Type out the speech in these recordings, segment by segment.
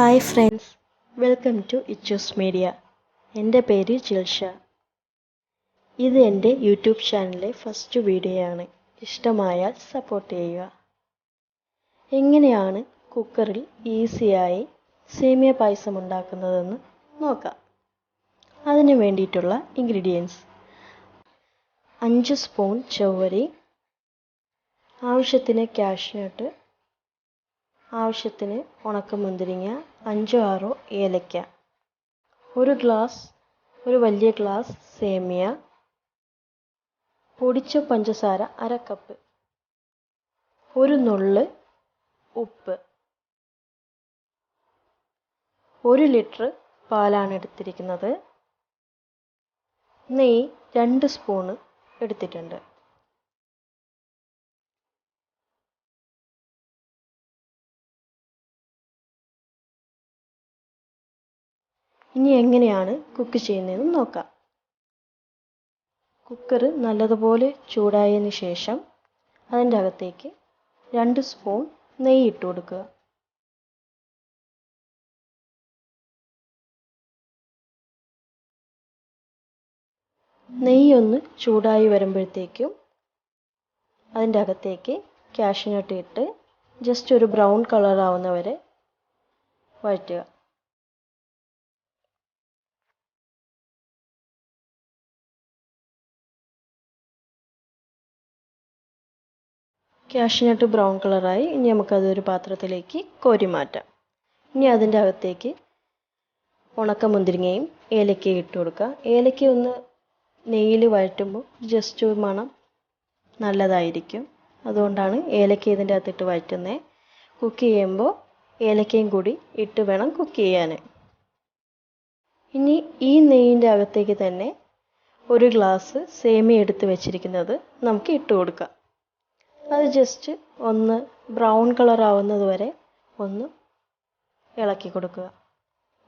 Hi friends welcome to Ichus media എന്റെ പേര് ജിൽഷ. ഇത് എന്റെ യൂട്യൂബ് ചാനലിലെ ഫസ്റ്റ് വീഡിയോ ആണ്. ഇഷ്ടമായാൽ സപ്പോർട്ട് ചെയ്യുക. എങ്ങനെയാണ് കുക്കറിൽ ഈസിയായി സേമിയ പായസം ഉണ്ടാക്കുന്നതെന്ന് നോക്കാം. അതിന് വേണ്ടിയിട്ടുള്ള ഇൻഗ്രീഡിയൻസ് അഞ്ച് സ്പൂൺ ചവ്വരി. ആവശ്യത്തിന് കാഷ്നട്ട് ആവശ്യത്തിന് ഉണക്ക മുന്തിരിങ്ങ അഞ്ചോ ആറോ ഏലക്ക. ഒരു ഗ്ലാസ് ഒരു വലിയ ഗ്ലാസ് സേമിയ. പൊടിച്ച പഞ്ചസാര അര കപ്പ്. ഒരു നുള്ള് ഉപ്പ്. ഒരു ലിറ്റർ പാലാണ് എടുത്തിരിക്കുന്നത്. നെയ്യ് രണ്ട് സ്പൂണ് എടുത്തിട്ടുണ്ട്. ഇനി എങ്ങനെയാണ് കുക്ക് ചെയ്യുന്നതെന്ന് നോക്കാം. കുക്കർ നല്ലതുപോലെ ചൂടായതിന് ശേഷം അതിന്റെ അകത്തേക്ക് രണ്ട് സ്പൂൺ നെയ്യ് ഇട്ട് കൊടുക്കുക. നെയ്യ് ഒന്ന് ചൂടായി വരുമ്പോഴത്തേക്കും അതിന്റെ അകത്തേക്ക് കാഷ്നട്ട് ഇട്ട് ജസ്റ്റ് ഒരു ബ്രൗൺ കളർ ആവുന്നവരെ വഴറ്റുക. കാഷ്നട്ട് ബ്രൗൺ കളറായി ഇനി നമുക്കതൊരു പാത്രത്തിലേക്ക് കോരി മാറ്റാം ഇനി അതിന്റെ അകത്തേക്ക് ഉണക്ക മുന്തിരിങ്ങയും ഏലക്കയും ഇട്ട് കൊടുക്കുക. ഏലക്ക ഒന്ന് നെയ്യിൽ വഴറ്റുമ്പോൾ ജസ്റ്റ് മണം നല്ലതായിരിക്കും. അതുകൊണ്ടാണ് ഏലക്ക ഇതിന്റെ അകത്തിട്ട് വഴറ്റുന്നത് കുക്ക് ചെയ്യുമ്പോൾ ഏലക്കയും കൂടി ഇട്ട് വേണം കുക്ക് ചെയ്യാൻ. ഇനി ഈ നെയ്യിന്റെ അകത്തേക്ക് തന്നെ ഒരു ഗ്ലാസ് സേമിയ എടുത്ത് വെച്ചിരിക്കുന്നത് നമുക്ക് ഇട്ട് കൊടുക്കാം. അത് ജസ്റ്റ് ഒന്ന് ബ്രൗൺ കളർ ആവുന്നത് വരെ ഒന്ന് ഇളക്കി കൊടുക്കുക.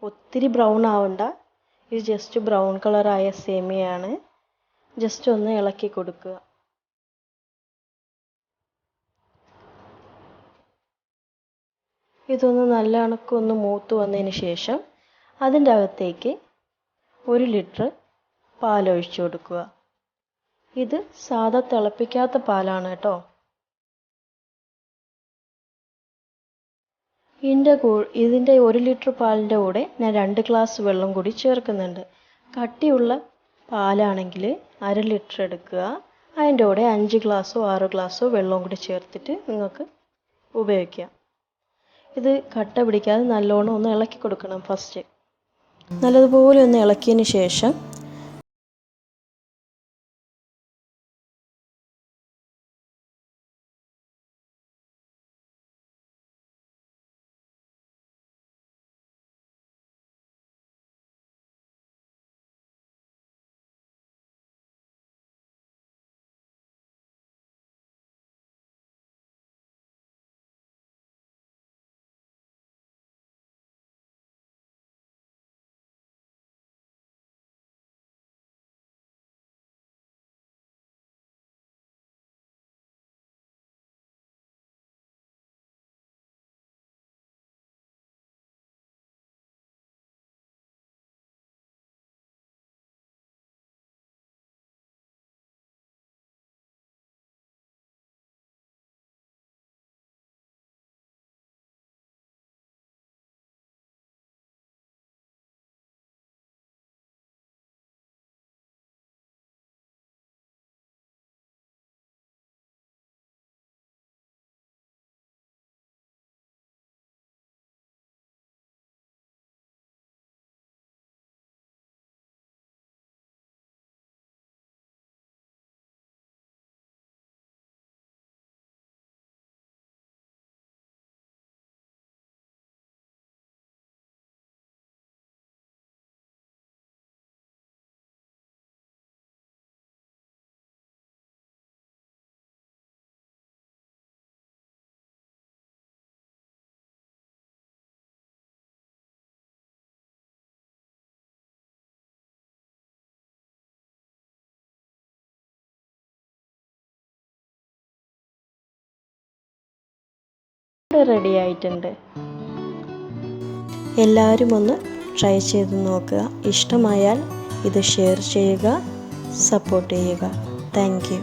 ഒത്തിരി ബ്രൗൺ ആവണ്ട. ഇത് ജസ്റ്റ് ബ്രൗൺ കളറായ സേമിയയാണ് ജസ്റ്റ് ഒന്ന് ഇളക്കി കൊടുക്കുക. ഇതൊന്ന് നല്ല കണക്കൊന്ന് മൂത്ത് വന്നതിന് ശേഷം അതിന്റെ അകത്തേക്ക് ഒരു ലിറ്റർ പാലൊഴിച്ചു കൊടുക്കുക. ഇത് സാധാ തിളപ്പിക്കാത്ത പാലാണ് കേട്ടോ. ഇതിന്റെ ഇതിന്റെ ഒരു ലിറ്റർ പാലിന്റെ കൂടെ ഞാൻ രണ്ട് ഗ്ലാസ് വെള്ളം കൂടി ചേർക്കുന്നുണ്ട്. കട്ടിയുള്ള പാലാണെങ്കിൽ അര ലിറ്റർ എടുക്കുക. അതിന്റെ കൂടെ അഞ്ച് ഗ്ലാസ്സോ ആറ് ഗ്ലാസ്സോ വെള്ളം കൂടി ചേർത്തിട്ട് നിങ്ങൾക്ക് ഉപയോഗിക്കാം. ഇത് കട്ട പിടിക്കാതെ നല്ലോണം ഒന്ന് ഇളക്കി കൊടുക്കണം ഫസ്റ്റ്. നല്ലതുപോലെ ഒന്ന് ഇളക്കിയതിന് ശേഷം റെഡി ആയിട്ടുണ്ട് എല്ലാവരും ഒന്ന് ട്രൈ ചെയ്ത് നോക്കുക. ഇഷ്ടമായാൽ ഇത് ഷെയർ ചെയ്യുക സപ്പോർട്ട് ചെയ്യുക. താങ്ക്